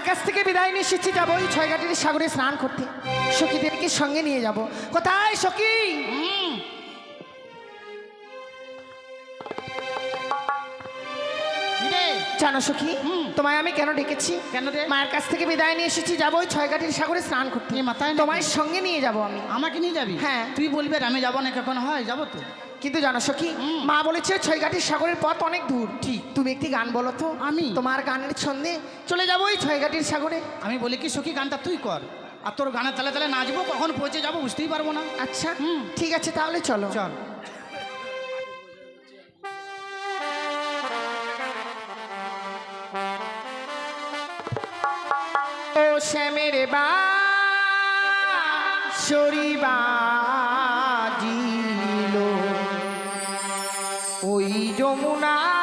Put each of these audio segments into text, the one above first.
মায়ের কাছ থেকে বিদায় নিয়ে এসেছি যাব ওই ছয়ঘাটির সাগরে স্নান করতে। সখীদেরকে সঙ্গে নিয়ে যাব। কোথায় সখী? জানো সখী হুম। তোমায় আমি কেন ডেকেছি? কেন রে? মায়ের কাছ থেকে বিদায় নিয়ে এসেছি যাব ওই ছয়ঘাটির সাগরে স্নান করতে। মাথায়? তোমায় সঙ্গে নিয়ে যাব আমি। আমাকে নিয়ে যাবি? হ্যাঁ। তুই বলবি আমি যাব না কখন হয়? যাব তো। কিন্তু জানো সখি মা বলেছে ছয়ঘাটির সাগরের পথ অনেক দূর। ঠিক। তুমি একটি গান বলো তো। আমি? তোমার গানের ছন্দে চলে যাব ওই ছয়ঘাটির সাগরে। আমি বলি কি সখী গানটা তুই কর। আর তোর গানের তালে তালে নাচবো কখন পৌঁছে যাব বুঝতেই পারব না। আচ্ছা হুম। ঠিক আছে তাহলে চলো। চল। ও শ্যামের বা সরিবাজিল যমুনা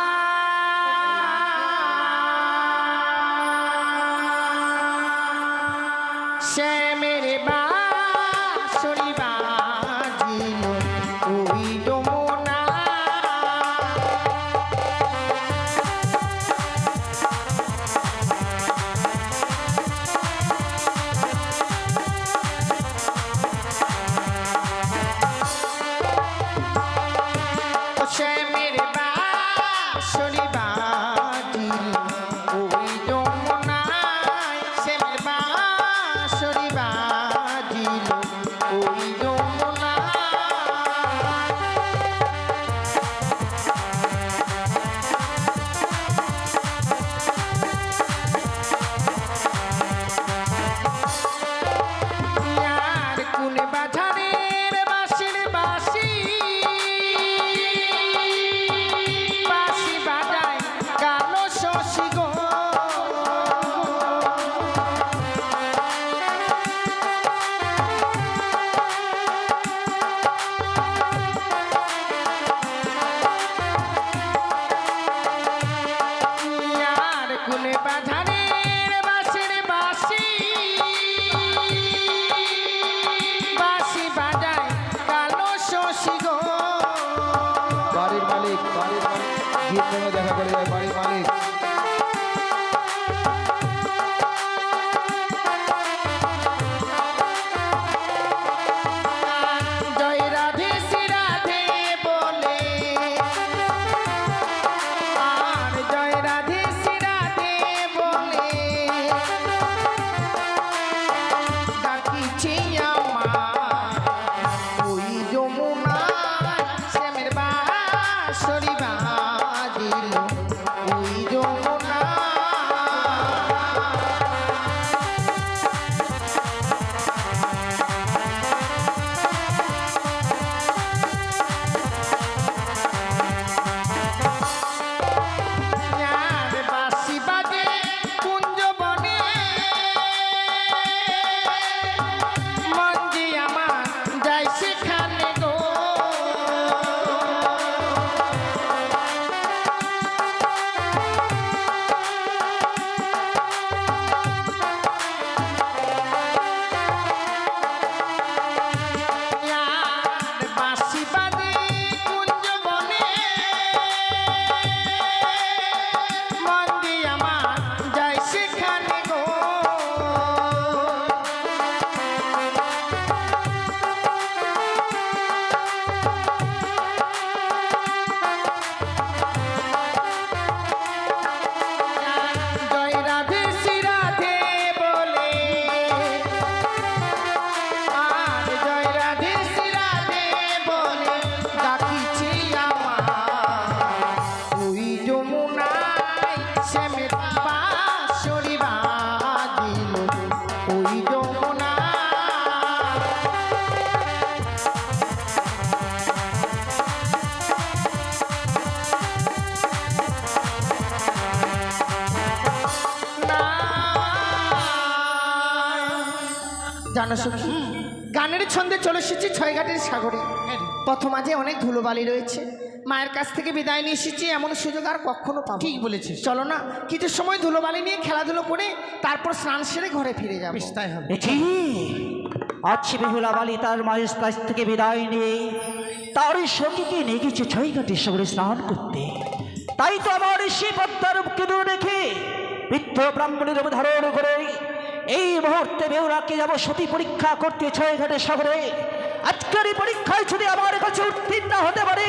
গানের ছন্দে চলে এসেছি ছয়ঘাটের সাগরে। হ্যাঁ। পথ মাঝে অনেক ধুলোবালি রয়েছে। মায়ের কাছ থেকে বিদায় নিয়ে এসেছি এমন সুযোগ আর কখনো পাবো ঠিক বলেছিস। চলো না কিছু সময় ধুলোবালি নিয়ে খেলাধুলো করে তারপর স্নান সেরে ঘরে ফিরে যাব। তাই হবে। একি আজ বেহুলা বালি তার মায়ের কাছ থেকে বিদায় নিয়ে তার সঙ্গীকে নিয়ে গেছে ছয় ঘাটে সাগরে স্নান করতে। তাই তো আমার সে পদ্মার দূরে রেখে বৃদ্ধ ব্রাহ্মণের রূপ ধারণ করে এই মুহূর্তে বেহুলাকে যাব সতী পরীক্ষা করতে ছয় ঘাটে সাগরে। আজকের এই পরীক্ষায় যদি আমার কাছে উত্তীর্ণ হতে পারে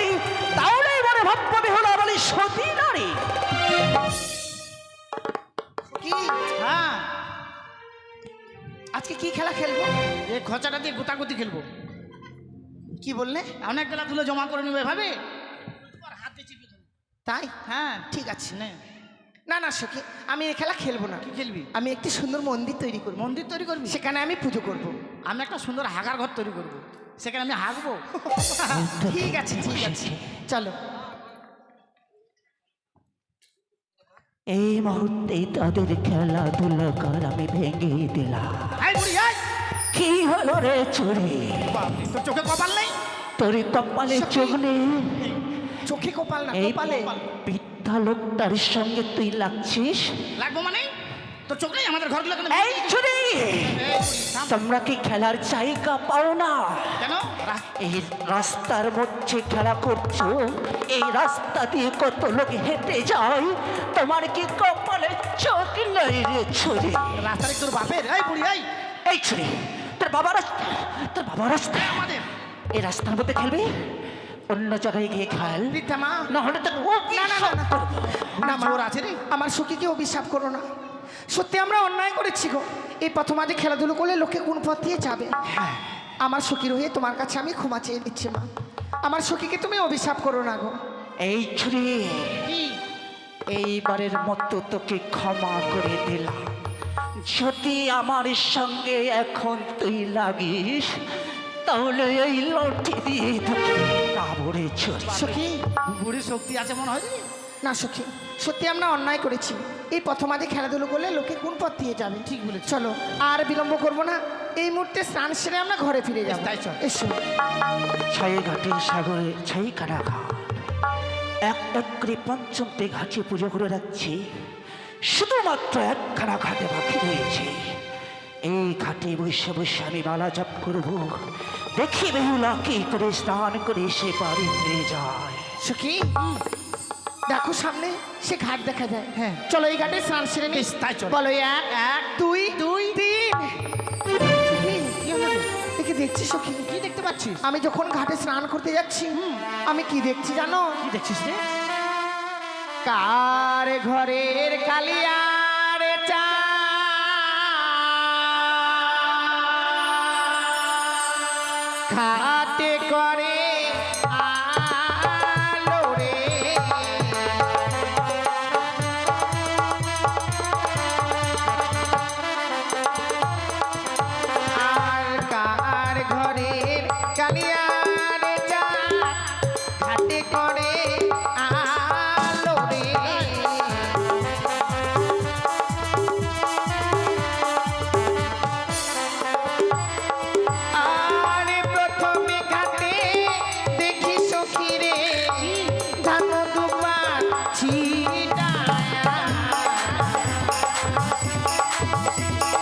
তাহলে মনে ভাব্য বেহুলা বালি সতী নারী। কি? হ্যাঁ। আজকে কি খেলা খেলব? এই খরচাটা দিয়ে গুতাগুতি খেলব। কি বললে? অনেক বেলা তুলে জমা করে নেবে ভাবে? তোমার হাতে চিপে তাই? হ্যাঁ। ঠিক আছে নে। না না সখী আমি এই খেলা খেলব না। কি খেলবি? আমি একটি সুন্দর মন্দির তৈরি করব। মন্দির তৈরি করবি? সেখানে আমি পুজো করব। আমি একটা সুন্দর হাগার ঘর তৈরি করব। সেখানে আমি হাগবো ঠিক আছে ঠিক আছে। চলো। এই মুহূর্তে তাদের খেলাধুলা কর আমি ভেঙে দিলাম। এই বুড়ি এই! কি হলো রে চুরি? তোর চোখে কপাল নেই? তোর কপালে চোখ নেই? চোখে কপাল না এই কপালে। বৃদ্ধা লোকটার সঙ্গে তুই লাগছিস? লাগবো মানে? আমাদের ঘরগুলো কেন এই চুরি এই তোমরা কি খেলার জায়গা পাও না? কেন? এই রাস্তার মধ্যে খেলা করছ এই রাস্তা দিয়ে কত লোক হেঁটে যায় তোমার কি কপালে চোখ নেই রে ছুরি? রাস্তার তোর বাপের। এই বুড়ি এই। এই ছুরি তোর বাবা রাস্তা তোর বাবা রাস্তা। আমাদের। এই রাস্তার মধ্যে খেলবি? অন্য জায়গায় গিয়ে খেল। মা। না হলে তো না না না, না না। মা। চোর আছে রে আমার সখীকে অভিশাপ করো না। সত্যি আমরা অন্যায় করেছি গো। এই প্রথম প্রথমাদে খেলাধুলো করলে লোকে কোন পথ দিয়ে যাবে? আমার সখীর হয়ে তোমার কাছে আমি ক্ষমা চেয়ে দিচ্ছি মা। আমার সখীকে তুমি অভিশাপ করো না গো। এই ছুরি এইবারের মতো তোকে ক্ষমা করে দিলাম। যদি আমার সঙ্গে এখন তুই লাগিস তাহলে এই লটি দিয়ে কাবড়ে ছড়ি সখী বুড়ির শক্তি আছে মনে হয়? না সখী সত্যি আমরা অন্যায় করেছি। এই প্রথম প্রথমাদে খেলাধুলো করলে লোকে কোন পথ দিয়ে যাবে? ঠিক বলেছ। চলো আর বিলম্ব করব না। এই মুহূর্তে স্নান সেরে আমরা ঘরে ফিরে যাব। তাই চল। এসো। ছয় ঘাটে সাগরে ছয় কানা ঘাট এক এক করে পঞ্চমতে ঘাটে পুজো করে রাখছি শুধুমাত্র একখানা ঘাটে বাকি রয়েছে। এই ঘাটে বসে বসে আমি মালা জপ করব। দেখি বেহুলা কি করে স্নান করে সে বাড়ি ফিরে যায়। সখী দেখো সামনে সে ঘাট দেখা যায়। হ্যাঁ। চলো এই ঘাটে স্নান সেরে নি। বেশ, তাই চলো। বলো এক এক দুই দুই তিন। কি দেখি দেখছি সখী কি দেখতে পাচ্ছিস? আমি যখন ঘাটে স্নান করতে যাচ্ছি আমি কি দেখছি জানো? কি দেখছিস রে? কার ঘরের কালিয়ার 卡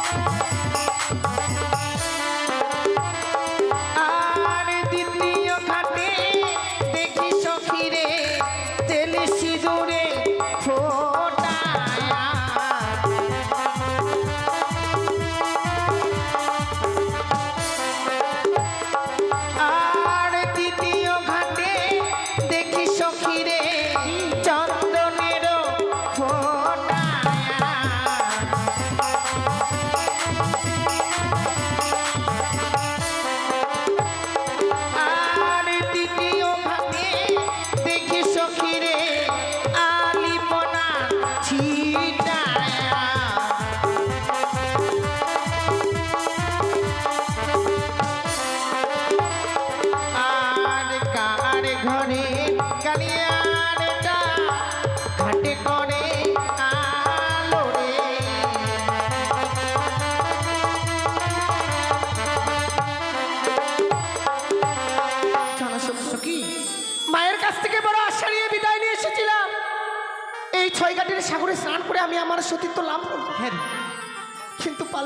আর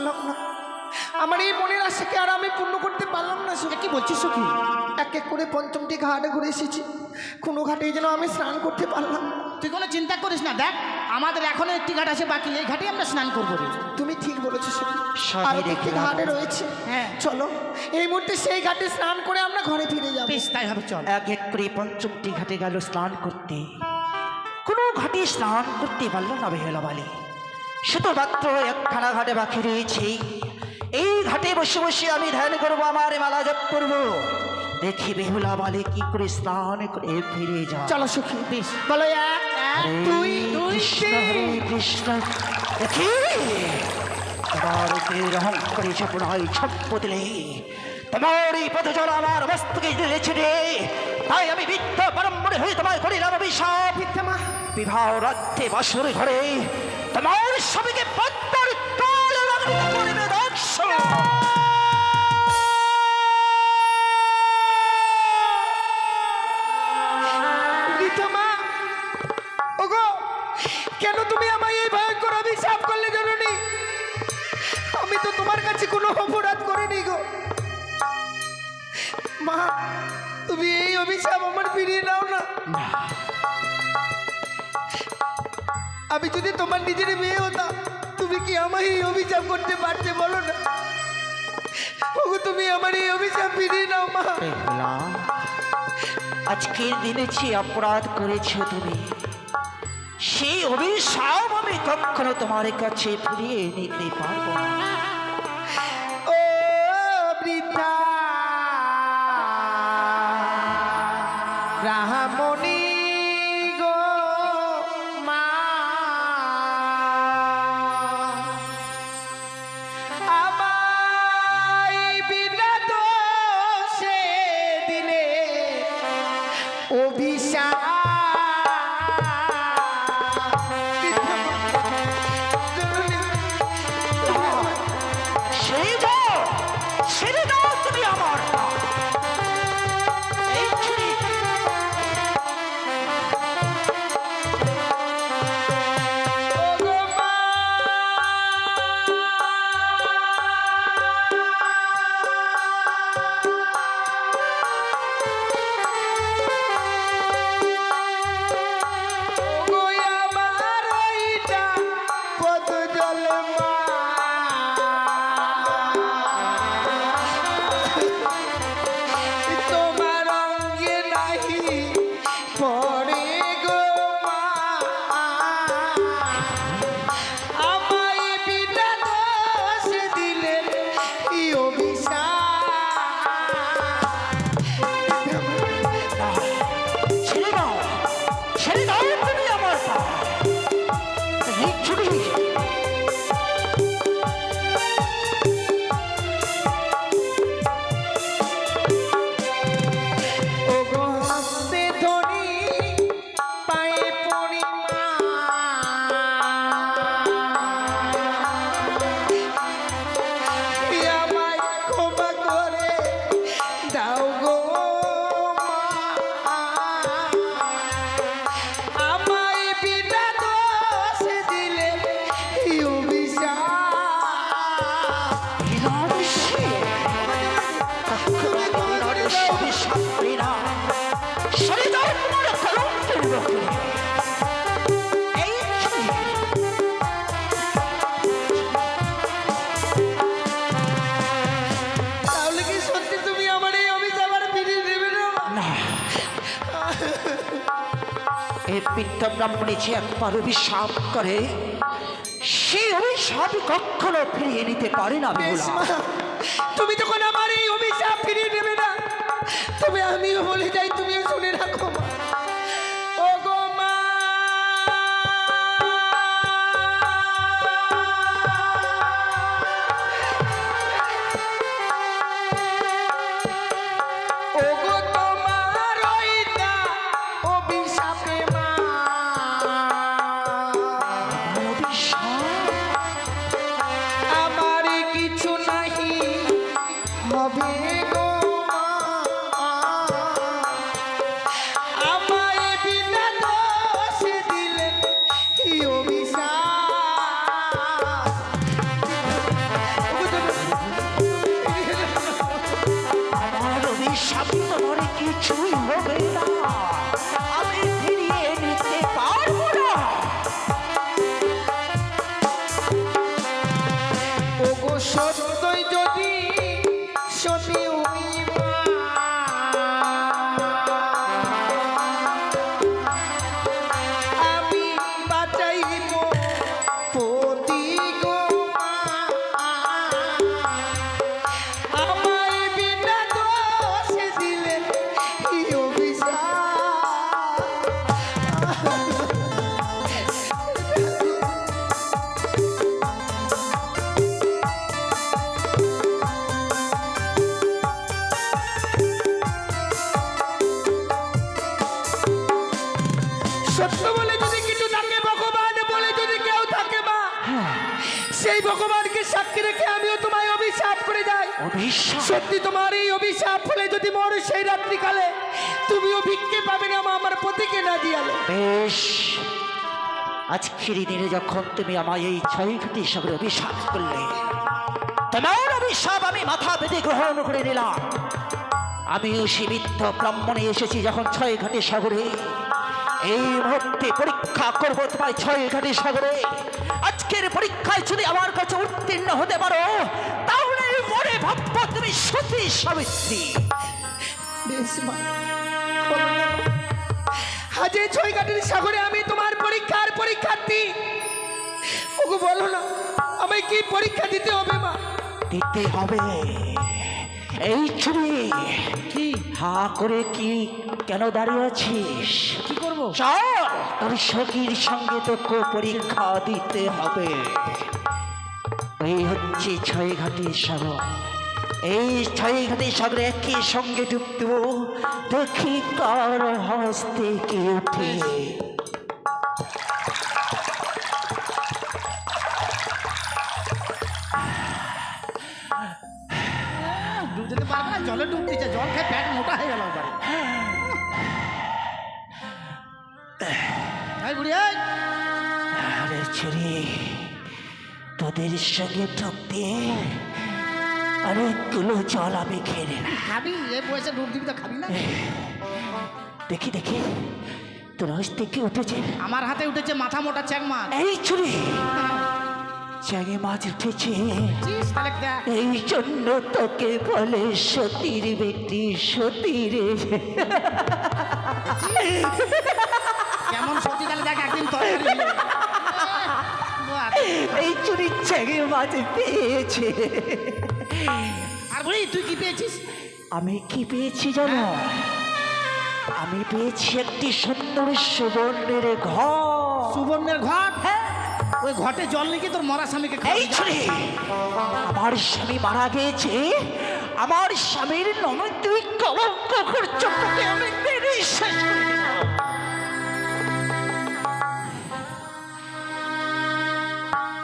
পারলাম না। আমার এই মনের আশাকে আর আমি পূর্ণ করতে পারলাম না। এ কি বলছিস সখী? এক এক করে পঞ্চমটি ঘাটে ঘুরে এসেছি। কোনো ঘাটে যেন আমি স্নান করতে পারলাম তুই কোনো চিন্তা করিস না দেখ আমাদের এখনও একটি ঘাট আছে বাকি এই ঘাটে আমরা স্নান করব। তুমি ঠিক বলেছ আর একটি ঘাটে রয়েছে। হ্যাঁ। চলো এই মুহূর্তে সেই ঘাটে স্নান করে আমরা ঘরে ফিরে যাব। বেশ তাই হবে চল। এক এক করে পঞ্চমটি ঘাটে গেল স্নান করতে। কোনো ঘাটে স্নান করতে পারল না বেহেলা বালি। শুধুমাত্র একখানা ঘাটে বাকি রয়েছে। এই ঘাটে বসে বসে আমি ধ্যান করব আমার মালা জপ করব। দেখি বেহুলা বালি কি করে স্নান করে ফিরে যা চলো সখী বেশ বলো এক দুই কৃষ্ণ হরে। কৃষ্ণ। দেখি তোমার উপরে রহম করেছে পুনরায় ছপ্প দিলে। তোমার এই পদজল আমার মস্তকে দিয়েছে রে তাই আমি বিদ্যা পরম্পরে হয়ে তোমায় করিলাম অভিশাপ। বিবাহ রাত্রে বাসর ঘরে তোমার সবাইকে পদ্মার তল লাগানো করবে কেন তুমি আমায় এই ভয়ঙ্কর অভিশাপ করলে জননী? আমি তো তোমার কাছে কোনো অপরাধ করিনি গো। মা তুমি এই অভিশাপ আমার ফিরিয়ে নাও না। আমি যদি তোমার নিজের মেয়ে হতাম তুমি কি আমায় এই অভিশাপ করতে পারতে বলো না? তুমি আমার এই অভিশাপ ফিরিয়ে নাও মা। আজকের দিনে যে অপরাধ করেছ তুমি সেই অভিশাপ আমি কখনো তোমার কাছে ফিরিয়ে নিতে পারব না। ও বৃদ্ধা। বৃদ্ধ ব্রাহ্মণী যে একবার অভিশাপ করে, সে অভিশাপ কখনো ফিরিয়ে নিতে পারে না তুমি তখন আমার এই অভিশাপ ফিরিয়ে নেবে না। তবে আমিও বলে যাই, তুমিও শুনে রাখো, মা। সত্যি তোমার এই অভিশাপ ফলে যদি মর সেই রাত্রিকালে, তুমিও ভিক্ষে পাবে না, মা আমার পতিকে না দিয়ালে বেশ। আজকের দিনে যখন তুমি আমায় এই ছয় ঘটি সাগরে অভিশাপ করলে, তোমার অভিশাপ আমি মাথা পেতে গ্রহণ করে নিলাম। আমিও সীমিত ব্রাহ্মণে এসেছি যখন ছয় ঘাটে সাগরে। এই মুহূর্তে পরীক্ষা করব তোমায় ছয় ঘাটে সাগরে। আজকের পরীক্ষায় যদি আমার কাছে উত্তীর্ণ হতে পারো। ভাববো তুমি সতী সাবিত্রী। বেশ মা। আজ এই ছয় কাঠের সাগরে আমি তোমার পরীক্ষার পরীক্ষার্থী। ওগো বলো না আমায় কি পরীক্ষা দিতে হবে মা? দিতে হবে। এই ছুরি কি? হা করে কি কেন দাঁড়িয়ে আছিস? কি করব? চল তোর সখীর সঙ্গে তোকে পরীক্ষা দিতে হবে। এই হচ্ছে ছয় ঘাটের সাগর। এই ছয় ঘাটের সাগরে একই সঙ্গে ডুব দেবো দেখি কার হস্তে কি উঠে। ডুব যেতে পারবে না জলে জল খেয়ে প্যাট মোটা হয়ে গেল আরে ছেড়ে তোদের সঙ্গে দিয়ে অনেকগুলো জল আমি খেয়ে নিলাম খাবি? এ বয়সে ডুব দিবি তো খাবি না? দেখি দেখি। তোর হস্তে থেকে উঠেছে। আমার হাতে উঠেছে মাথা মোটা চ্যাং মাছ। এই ছুরি চ্যাঙে মাছ উঠেছে। এই জন্য তোকে বলে সতীর বেটি সতীর। কেমন সত্যি তাহলে দেখ একদিন। এই চুরি চ্যাঙে মাছ পেয়েছে। আর বুড়ি তুই কি পেয়েছিস? আমি কি পেয়েছি জানো? আমি পেয়েছি একটি সুন্দর সুবর্ণের ঘর। সুবর্ণের ঘট? ওই ঘটে জল নাকি তোর মরা স্বামীকে এই আমার স্বামী মারা গিয়েছে আমার স্বামীর নামে তুই কলঙ্ক করছ তোকে আমি মেরে শেষ করে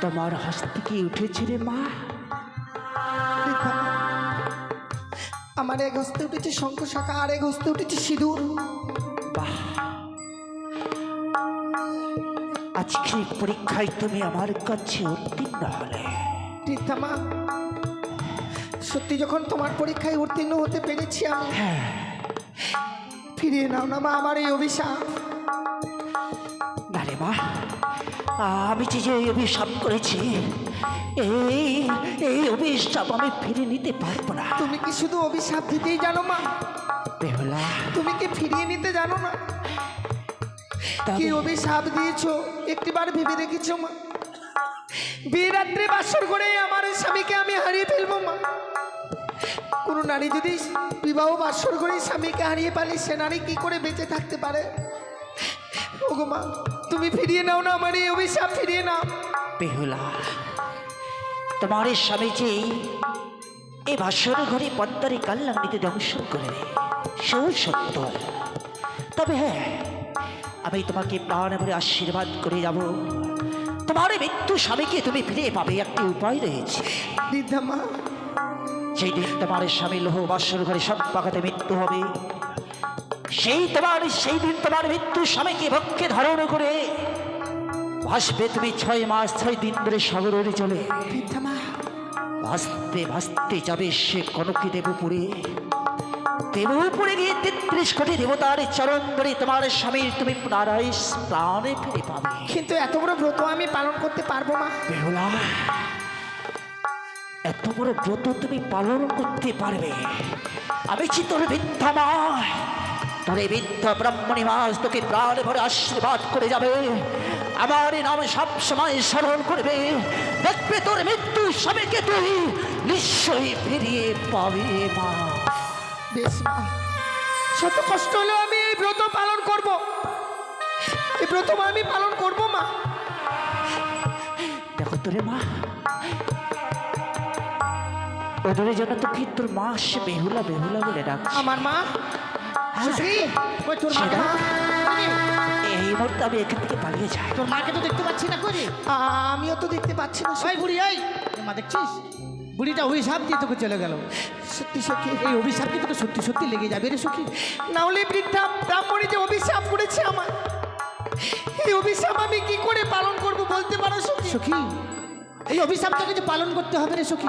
তোমার হস্তে কি উঠেছে রে মা? আমার এক হস্তে উঠেছে শঙ্খ শাখা আর এক হস্তে উঠেছে সিঁদুর। বাহ। আজকে পরীক্ষায় তুমি আমার কাছে উত্তীর্ণ হলে। বৃদ্ধা মা সত্যি যখন তোমার পরীক্ষায় উত্তীর্ণ হতে পেরেছি আমি ফিরিয়ে নাও না মা আমার এই অভিশাপ। আমি যে যে অভিশাপ করেছি এই এই অভিশাপ আমি ফিরে নিতে পারব না। তুমি কি শুধু অভিশাপ দিতেই জানো মা? বেহুলা। তুমি কি ফিরিয়ে নিতে জানো না কি অভিশাপ দিয়েছ? একটিবার ভেবে দেখেছ মা? বিয়ে রাত্রে বাসর করে আমার স্বামীকে আমি হারিয়ে ফেলব মা। কোনো নারী যদি বিবাহ বাসর করে স্বামীকে হারিয়ে পালে সে নারী কি করে বেঁচে থাকতে পারে? ওগো মা তুমি ফিরিয়ে নাও না আমার এই অভিশাপ ফিরিয়ে নাও। বেহুলা তোমার এই স্বামী যে এই ভাস্বর ঘরে পদ্মারে কাল্লাঙ্গিতে দংশন করে সেও সত্য। তবে হ্যাঁ আমি তোমাকে প্রাণ ভরে আশীর্বাদ করে যাব। তোমার মৃত্যু স্বামীকে তুমি ফিরে পাবে একটি উপায় রয়েছে। বৃদ্ধা মা। সেই দিন তোমার স্বামী লোহ বাসর ঘরে সব পাকাতে মৃত্যু হবে সেই তোমার সেই দিন তোমার মৃত্যু স্বামীকে ভক্ষে ধারণ করে। ভাসবে তুমি ছয় মাস ছয় দিন ধরে সাগরের মা ভাসতে ভাসতে যাবে সে কনকি দেবপুরে দেবপুরে গিয়ে তেত্রিশ কোটি দেবতার চরণ ধরে তোমার স্বামীর তুমি পুনরায় প্রাণে ফিরে পাবে। কিন্তু এত বড় ব্রত আমি পালন করতে পারব না। বেহুলা এত বড় ব্রত তুমি পালন করতে পারবে। আমি ছি তোর বৃদ্ধ ব্রাহ্মণী মাস তোকে প্রাণ ভরে আশীর্বাদ করে যাবে। আমার নাম সব সময় স্মরণ করবে। দেখবে তোর মৃত্যু স্বামীকে তুই নিশ্চয়ই ফিরিয়ে পাবে মা। বেশ মা শত কষ্ট হলেও আমি এই ব্রত পালন করব। এই ব্রত আমি পালন করব মা। দেখো তোরে মা ওদের জন্য তোকে তোর মা সে বেহুলা বেহুলা বলে ডাক আমার মা সুশ্রী ওই তোর মাকে এই মুহূর্তে আমি এখান থেকে পালিয়ে যাই। তোর মাকে তো দেখতে পাচ্ছি না করি আমিও তো দেখতে পাচ্ছি না ওই বুড়ি এই! মা দেখছিস? বুড়িটা অভিশাপ দিয়ে তোকে চলে গেল। সত্যি সখী এই অভিশাপ কি তোকে সত্যি সত্যি লেগে যাবে রে সখী? না হলে বৃদ্ধা ব্রাহ্মণী যে অভিশাপ করেছে আমার এই অভিশাপ আমি কি করে পালন করব বলতে পারো সখী? সখী এই অভিশাপ তোকে যে পালন করতে হবে রে সখী।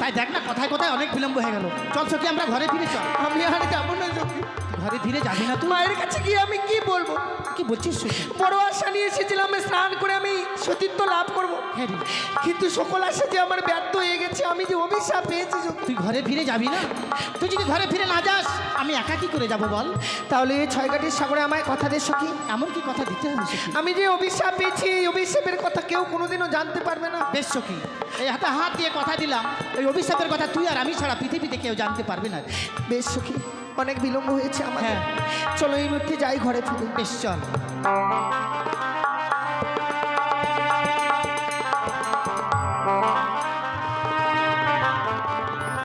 তাই দেখ না কথায় কথায় অনেক বিলম্ব হয়ে গেল। চল সখী আমরা ঘরে ফিরে চল। আমি আর যাব না সখী। ঘরে ধীরে যাবি না। তুই মায়ের কাছে গিয়ে আমি কি বলব? কি বলছিস সখী বড় আশা নিয়ে এসেছিলাম স্নান করে আমি সতীত্ব লাভ করব। হ্যাঁ রে। কিন্তু সকল আশা যে আমার ব্যর্থ হয়ে গেছে আমি যে অভিশাপ পেয়েছি। তুই ঘরে ফিরে যাবি না? তুই যদি ঘরে ফিরে না যাস আমি একা কি করে যাব বল? তাহলে এই ছয়ঘাটির সাগরে আমায় কথা দে সখী। এমন কি কথা দিতে হবে সখী? আমি যে অভিশাপ পেয়েছি এই অভিশাপের কথা কেউ কোনোদিনও জানতে পারবে না। বেশ সখী এই হাতে হাত দিয়ে কথা দিলাম। এই অভিশাপের কথা তুই আর আমি ছাড়া পৃথিবীতে কেউ জানতে পারবে না। বেশ সখী। অনেক বিলম্ব হয়েছে আমার হ্যাঁ। চলো এই মুহূর্তে যাই ঘরে ফিরে। নিশ্চয়